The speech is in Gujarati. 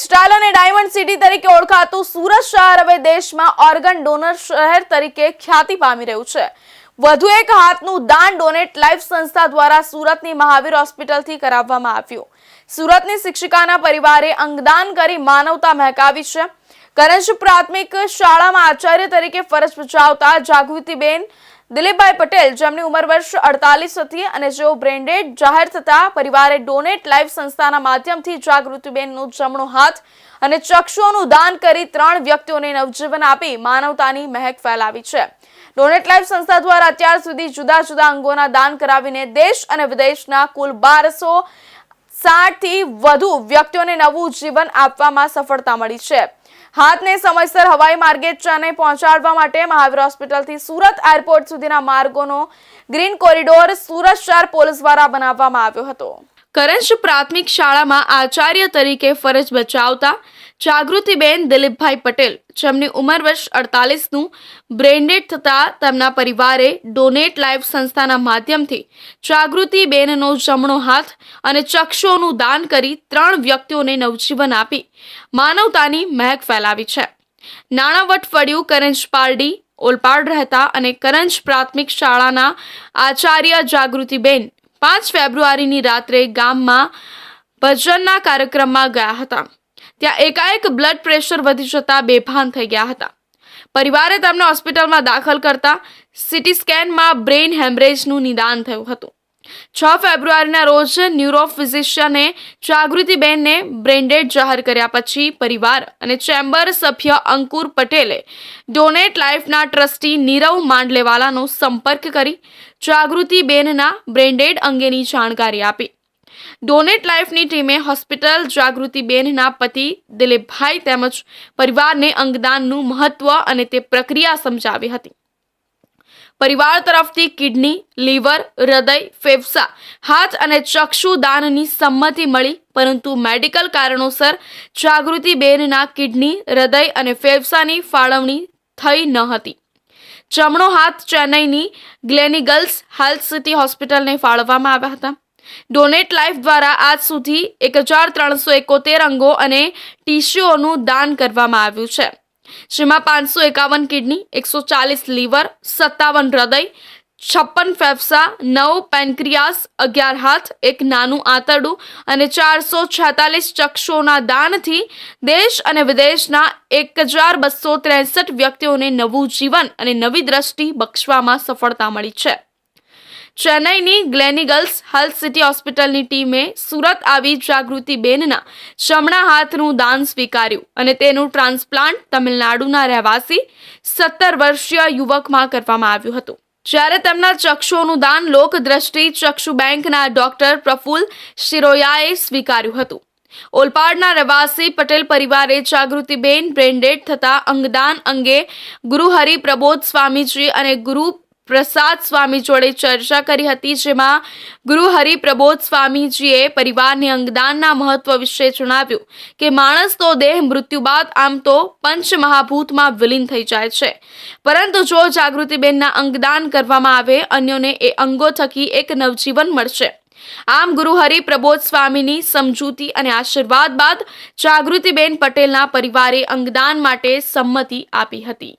ટેક્સટાઇલ અને ડાયમંડ સિટી તરીકે ઓળખાતું સુરત શહેર હવે દેશમાં ઓર્ગન ડોનર શહેર તરીકે ખ્યાતિ પામી રહ્યું છે. વધુ એક હાથનું દાન ડોનેટ લાઈફ સંસ્થા દ્વારા સુરતની મહાવીર હોસ્પિટલથી કરાવવામાં આવ્યું. સુરતની શિક્ષિકાના પરિવારે અંગદાન કરી માનવતા મહેકાવી છે. કરંજ પ્રાથમિક શાળામાં આચાર્ય તરીકે ફરજ બજાવતા જાગૃતિબેન દિલીપભાઈ પટેલ, જેમની ઉંમર વર્ષ અડતાલીસ હતી અને જેઓ બ્રેન્ડેડ જાહેર થતા પરિવારે ડોનેટ લાઈફ સંસ્થાના માધ્યમથી જાગૃતિબેનનો જમણો હાથ અને ચક્ષુઓનું દાન કરી ત્રણ વ્યક્તિઓને નવજીવન આપી માનવતાની મહેક ફેલાવી છે. ડોનેટ લાઈફ સંસ્થા દ્વારા અત્યાર સુધી જુદા જુદા અંગોના દાન કરાવીને દેશ અને વિદેશના કુલ બારસો સાઠથી વધુ વ્યક્તિઓને નવું જીવન આપવામાં સફળતા મળી છે. હાથને સમયસર હવાઈ માર્ગે ચેન્નઈ પહોંચાડવા માટે મહાવીર હોસ્પિટલથી સુરત એરપોર્ટ સુધીના માર્ગોનો ગ્રીન કોરિડોર સુરત શહેર પોલીસ દ્વારા બનાવવામાં આવ્યો હતો. કરંજ પ્રાથમિક શાળામાં આચાર્ય તરીકે ફરજ બચાવતા જાગૃતિબેન દિલીપભાઈ પટેલ, જેમની ઉંમર વર્ષ અડતાલીસનું બ્રેન્ડેડ થતાં તેમના પરિવારે ડોનેટ લાઈફ સંસ્થાના માધ્યમથી જાગૃતિબેનનો જમણો હાથ અને ચક્ષુઓનું દાન કરી ત્રણ વ્યક્તિઓને નવજીવન આપી માનવતાની મહેક ફેલાવી છે. નાણાં વટફળિયું કરંજ પારડી, ઓલપાડ રહેતા અને કરંજ પ્રાથમિક શાળાના આચાર્ય જાગૃતિબેન પાંચ ફેબ્રુઆરીની રાત્રે ગામમાં ભજનના કાર્યક્રમમાં ગયા હતા. ત્યાં એકાએક બ્લડ પ્રેશર વધી જતા બેભાન થઈ ગયા હતા. પરિવારે તેમને હોસ્પિટલમાં દાખલ કરતા સીટી સ્કેનમાં બ્રેઇન હેમરેજનું નિદાન થયું હતું. છ ફેબ્રુઆરીના રોજ ન્યુરો ફિઝિશિયને જાગૃતિબેનને બ્રેન્ડેડ જાહેર કર્યા પછી પરિવાર અને ચેમ્બર સભ્ય અંકુર પટેલે ડોનેટ લાઈફના ટ્રસ્ટી નીરવ માંડલેવાલાનો સંપર્ક કરી જાગૃતિબેનના બ્રેન્ડેડ અંગેની જાણકારી આપી. ડોનેટ લાઈફની ટીમે હોસ્પિટલ જાગૃતિબેનના પતિ દિલીપભાઈ તેમજ પરિવારને અંગદાનનું મહત્વ અને તે પ્રક્રિયા સમજાવી હતી. પરિવાર તરફથી કિડની, લીવર, હૃદય, ફેફસા, હાથ અને ચક્ષુ દાનની સંમતિ મળી, પરંતુ મેડિકલ કારણોસર જાગૃતિબેનના કિડની, હૃદય અને ફેફસાની ફાળવણી થઈ ન હતી. જમણો હાથ ચેન્નઈની ગ્લેનિગલ્સ હેલ્થ સિટી હોસ્પિટલને ફાળવવામાં આવ્યા હતા. ડોનેટ લાઈફ દ્વારા આજ સુધી એક હજાર ત્રણસો એકોતેર અંગો અને ટીસ્યુઓનું દાન કરવામાં આવ્યું છે. જેમાં પાંચસો એકાવન કિડની, એકસો ચાલીસ લીવર, સત્તાવન હૃદય, છપ્પન ફેફસા, નવ પેનક્રિયાસ, અગિયાર હાથ, એક નાનું આંતરડું અને ચારસો છેતાલીસ ચક્ષુઓના દાનથી દેશ અને વિદેશના એક હજાર બસો ત્રેસઠ વ્યક્તિઓને નવું જીવન અને નવી દ્રષ્ટિ બક્ષવામાં સફળતા મળી છે. ચેન્નઈની ગ્લેનિગલ્સ હેલ્થ સિટી હોસ્પિટલની ટીમે સુરત આવી જાગૃતિબેનના જમણા હાથનું દાન સ્વીકાર્યું અને તેનું ટ્રાન્સપ્લાન્ટ તમિલનાડુના રહેવાસી સત્તર વર્ષીય યુવકમાં કરવામાં આવ્યું હતું. જ્યારે તેમના ચક્ષુઓનું દાન લોકદ્રષ્ટિ ચક્ષુ બેંકના ડોક્ટર પ્રફુલ શિરોયાએ સ્વીકાર્યું હતું. ઓલપાડના રહેવાસી પટેલ પરિવારે જાગૃતિબેન બ્રેન્ડેડ થતા અંગદાન અંગે ગુરુહરિ પ્રબોધ સ્વામીજી અને ગુરુ પ્રસાદ સ્વામી જોડે ચર્ચા કરી હતી, જેમાં ગુરુ હરિપ્રબોધ સ્વામીજીએ પરિવારને અંગદાનના મહત્વ વિશે જણાવ્યું કે માણસ તો દેહ મૃત્યુ બાદ આમ તો પંચ મહાભૂતમાં વિલીન થઈ જાય છે. પરંતુ જો જાગૃતિબેનના અંગદાન કરવામાં આવે, અન્યોને એ અંગો થકી એક નવજીવન મળશે. આમ ગુરુ હરિપ્રબોધ સ્વામીની સમજૂતી અને આશીર્વાદ બાદ જાગૃતિબેન પટેલના પરિવારે અંગદાન માટે સંમતિ આપી હતી.